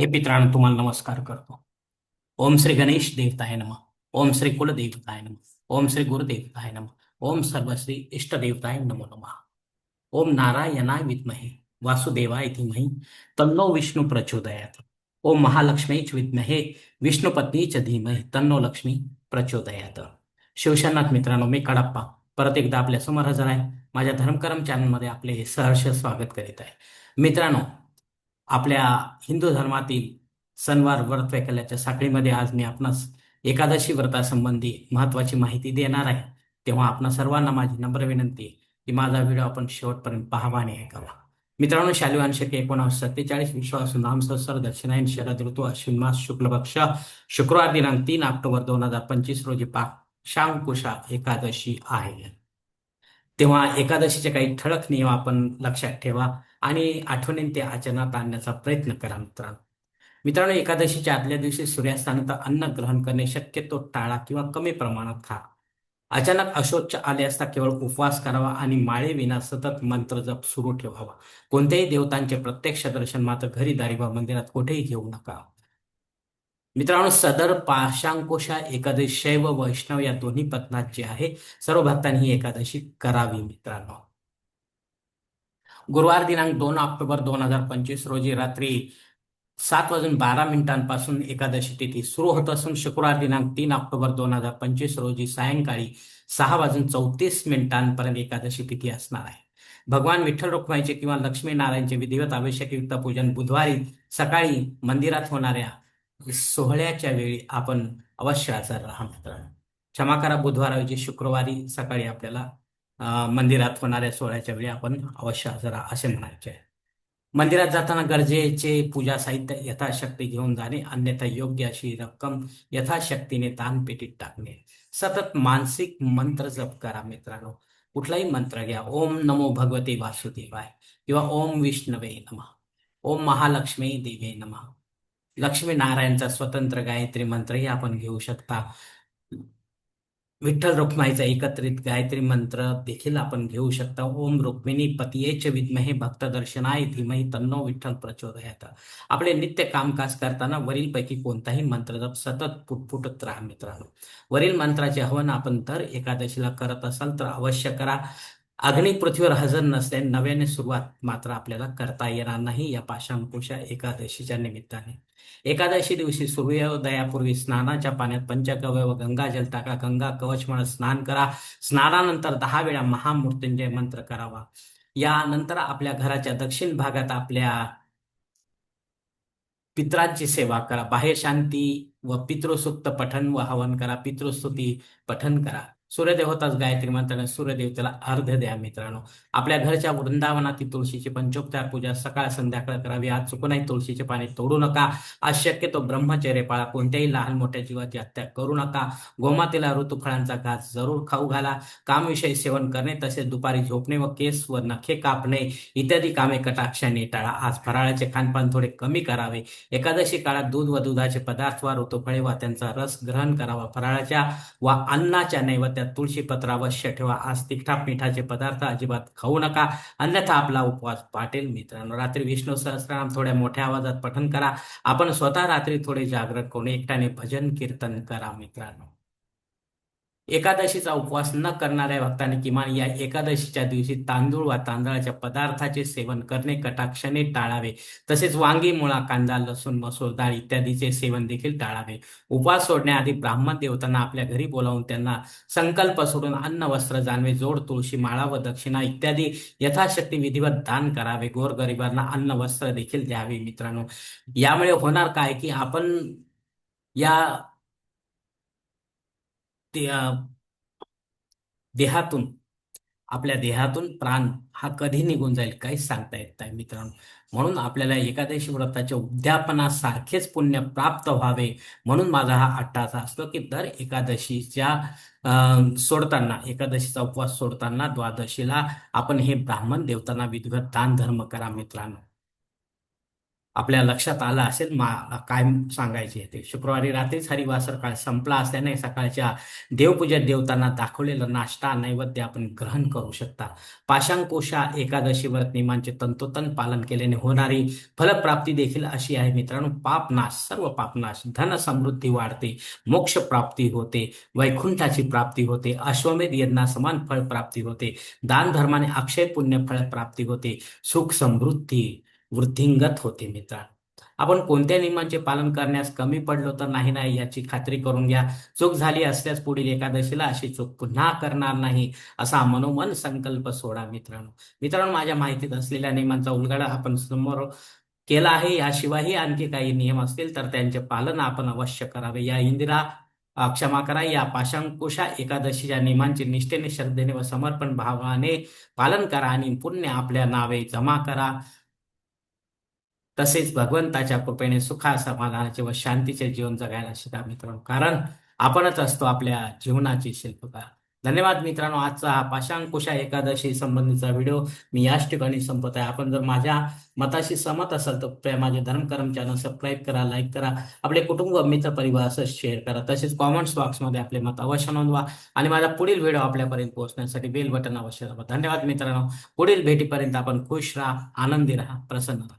हे पित्रांनो तुम्हाला नमस्कार करतो. ओम श्री गणेश देवताय नम. ओम श्री कुलदेवताय नम. ओम श्री गुरुदेवताय नम. ओम सर्वश्री इष्टदेवताय नमो नमः. ओम नारायणाय विद्महे. वासुदेवाय धीमहि. तन्नो विष्णू प्रचोदयात. ओम महालक्ष्मीच विद्महे. च धीमहि. तन्नो लक्ष्मी प्रचोदयात. शिवशनाथ मित्रांनो मी कडप्पा. परत एकदा आपल्यासमोर हजर आहे. माझ्या धर्मकरम चॅनलमध्ये आपले सहर्ष स्वागत करीत आहे. मित्रांनो आपल्या हिंदू धर्मातील सणवार व्रत वैकल्याच्या साखळीमध्ये आज मी आपणास एकादशी व्रतासंबंधी महत्वाची माहिती देणार आहे. तेव्हा आपणा सर्वांना माझी नम्र विनंती की माझा व्हिडिओ आपण शेवटपर्यंत पाहावा आणि ऐकावा. मित्रांनो शालिवान शके एकोणास सत्तेचाळीस विश्वास नाम संवत्सर दक्षिणायन शरद ऋतू अश्विन मास शुक्ल पक्ष शुक्रवार दिनांक तीन ऑक्टोबर दोन हजार पंचवीस रोजी पाक शांकुशा एकादशी आहे. तेव्हा एकादशीचे काही ठळक नियम आपण लक्षात ठेवा. आणि आठवणीन ते आचरणात आणण्याचा प्रयत्न करा मित्रांनो. मित्रांनो एकादशीच्या आदल्या दिवशी सूर्यास्तानंतर अन्न ग्रहण करणे शक्यतो टाळा किंवा कमी प्रमाणात खा. अचानक अशोच आले असता केवळ उपवास करावा आणि माळेविना सतत मंत्र जप सुरू ठेवावा. कोणत्याही देवतांचे प्रत्यक्ष दर्शन मात्र घरी दारी वा मंदिरात कुठेही घेऊ नका. मित्रांनो सदर पाशांकोशा एकादशी शैव वैष्णव या दोन्ही पत्नात जे आहे सर्व भक्तांनी ही एकादशी करावी मित्रांनो. गुरुवार दिनांक दोन ऑक्टोबर दोन हजार पंचवीस रोजी रात्री सात वाजून बारा मिनिटांपासून एकादशी तिथी सुरू होत असून शुक्रवार दिनांक तीन ऑक्टोबर दोन हजार पंचवीस रोजी सायंकाळी सहा वाजून चौतीस मिनिटांपर्यंत एकादशी तिथी असणार आहे. भगवान विठ्ठल रुक्माईचे किंवा लक्ष्मीनारायणचे विधिवत अभिषेकयुक्त पूजन बुधवारी सकाळी मंदिरात होणाऱ्या सोहळ्याच्या वेळी आपण अवश्य हजर राहा मित्रांनो. क्षमा करा बुधवारऐवजी शुक्रवारी सकाळी आपल्याला मंदिरात होणाऱ्या सोहळ्याच्या वेळी आपण अवश्य हजर असे म्हणायचे. आहे मंदिरात जाताना गरजेचे पूजा साहित्य यथाशक्ती घेऊन जाणे अन्यथा योग्य अशी रक्कम यथाशक्तीने दानपेटीत टाकणे. सतत मानसिक मंत्र जप करा मित्रांनो. कुठलाही मंत्र घ्या. ओम नमो भगवते वासुदेवाय किंवा ओम विष्णवे नमः. ओम महालक्ष्मी देवे नमः. लक्ष्मी नारायणचा स्वतंत्र गायत्री मंत्रही आपण घेऊ शकता. विठ्ठल रुक्माईचा एकत्रित गायत्री मंत्र देखील आपण घेऊ शकता. ओम रुक्मिणी पतियेच विद्महे भक्त दर्शनाय धीमही तन्नो विठ्ठल प्रचोदयात. आपले नित्य कामकाज करताना वरीलपैकी कोणताही मंत्र जप सतत पुटपुटत राहा मित्रांनो. वरील मंत्राचे हवन आपण तर एकादशीला करत असाल तर अवश्य करा. अग्नी पृथ्वीवर हजर नसल्याने नव्याने सुरुवात मात्र आपल्याला करता येणार नाही. या पाशांकुशा एकादशीच्या निमित्ताने. एकादशी दिवशी सूर्योदयापूर्वी स्नानाच्या पाण्यात पंचगव्य व गंगाजल टाका. गंगा कवच म्हणत स्नान करा. स्नानानंतर दहा वेळा महामृत्युंजय मंत्र करावा. यानंतर आपल्या घराच्या दक्षिण भागात आपल्या पित्रांची सेवा करा. बाहेर शांती व पितृसुक्त पठन व हवन करा. पितृस्तुती पठन करा. सूर्यदेव होताच गायत्री मंत्राने सूर्यदेवतेला अर्ध द्या मित्रांनो. आपल्या घरच्या वृंदावनातील तुळशीची पंचोपचार पूजा सकाळ संध्याकाळ करावी. आज चुकूनही तुळशीचे पाणी तोडू नका. आज शक्यतो ब्रह्मचर्य पाळा. कोणत्याही लहान मोठ्या जीवाची हत्या करू नका. गोमातेला ऋतुफळांचा घास जरूर खाऊ घाला. कामविषयी सेवन करणे तसेच दुपारी झोपणे व केस व नखे कापणे इत्यादी कामे कटाक्षाने टाळा. आज फराळाचे खानपान थोडे कमी करावे. एकादशी काळात दूध व दुधाचे पदार्थ वा ऋतुफळे वा त्यांचा रस ग्रहण करावा. फराळाच्या वा अन्नाच्या त्यात तुळशी पत्र अवश्य ठेवा. आज तिखटा मिठाचे पदार्थ अजिबात खाऊ नका. अन्यथा आपला उपवास पाटेल मित्रांनो रात्री विष्णू सहस्रनाम थोड्या मोठ्या आवाजात पठन करा. आपण स्वतः रात्री थोडे जागरण करून एकट्याने भजन कीर्तन करा मित्रांनो. एकादशीचा उपवास न करणाऱ्या भक्तांनी किमान या एकादशीच्या दिवशी तांदूळ वा तांदळाच्या पदार्थाचे सेवन करणे कटाक्षाने टाळावे. तसेच वांगी मुळा कांदा लसूण मसूर डाळ इत्यादीचे सेवन देखील टाळावे. उपवास सोडण्याआधी ब्राह्मण देवतांना आपल्या घरी बोलावून त्यांना संकल्प सोडून अन्न वस्त्र जानवे जोड तुळशी माळा व दक्षिणा इत्यादी यथाशक्ती विधिवत दान करावे. गोरगरिबांना अन्न वस्त्र देखील द्यावे मित्रांनो. यामुळे होणार काय की आपण या देहातून आपल्या देहातून प्राण हा कधी निघून जाईल काही सांगता येत नाही मित्रांनो. म्हणून आपल्याला एकादशी व्रताच्या उद्यापनासारखेच पुण्य प्राप्त व्हावे म्हणून माझा हा अट्टाचा असतो की दर एकादशीच्या सोडताना एकादशीचा उपवास सोडताना द्वादशीला आपण हे ब्राह्मण देवतांना विधिवत दान धर्म करा मित्रांनो. आपल्या लक्षात आलं असेल मा काय सांगायचे ते. शुक्रवारी रात्रीच हरिवा सकाळ संपला असल्याने सकाळच्या देवपूजेत देवतांना दाखवलेला नाश्ता नैवेद्य आपण ग्रहण करू शकता. पाशांकोशा एकादशी व्रत नियमांचे तंतोतंत पालन केल्याने होणारी फलप्राप्ती देखील अशी आहे. मित्रांनो पापनाश सर्व पापनाश धन समृद्धी वाढते मोक्ष प्राप्ती होते वैकुंठाची प्राप्ती होते अश्वमेध यज्ञा समान फळ प्राप्ती होते दान धर्माने अक्षय पुण्य फळ प्राप्ती होते सुख समृद्धी वृद्धिंगत होते मित्र आपण कोणत्या नियमांचे पालन करण्यास कमी पडलो तर नाही नाही याची खात्री करून घ्या. चूक झाली असल्यास पुढील एकादशीला अशी चूक पुन्हा करणार नाही असा मनोमन संकल्प सोडा मित्रांनो. मित्रांनो माझ्या माहितीत असलेल्या नियमांचा उलगडा आपण समोर केला आहे. याशिवायही आणखी काही नियम असतील तर त्यांचे पालन आपण अवश्य करावे. या इंदिरा क्षमा करा. या पाशांकुशा एकादशीच्या नियमांचे निष्ठेने श्रद्धेने व समर्पण भावाने पालन करा आणि पुण्य आपल्या नावे जमा करा. तसेच भगवंताच्या कृपेने सुखा समाधानाचे व शांतीचे जीवन जगायला शिका मित्रांनो. कारण आपणच असतो आपल्या जीवनाची शिल्पकार. धन्यवाद मित्रांनो. आजचा हा पाशांकुशा एकादशी संबंधीचा व्हिडिओ मी याच ठिकाणी संपत आहे. आपण जर माझ्या मताशी सहमत असाल तर कृपया माझे धर्मकर्म चॅनल सबस्क्राईब करा लाईक करा आपले कुटुंब मित्र परिवार असं शेअर करा. तसेच कॉमेंट्स बॉक्समध्ये आपले मत अवश्य नोंदवा आणि माझा पुढील व्हिडिओ आपल्यापर्यंत पोहोचण्यासाठी बेल बटन अवश्य दाबा. धन्यवाद मित्रांनो. पुढील भेटीपर्यंत आपण खुश राहा आनंदी राहा प्रसन्न राहा.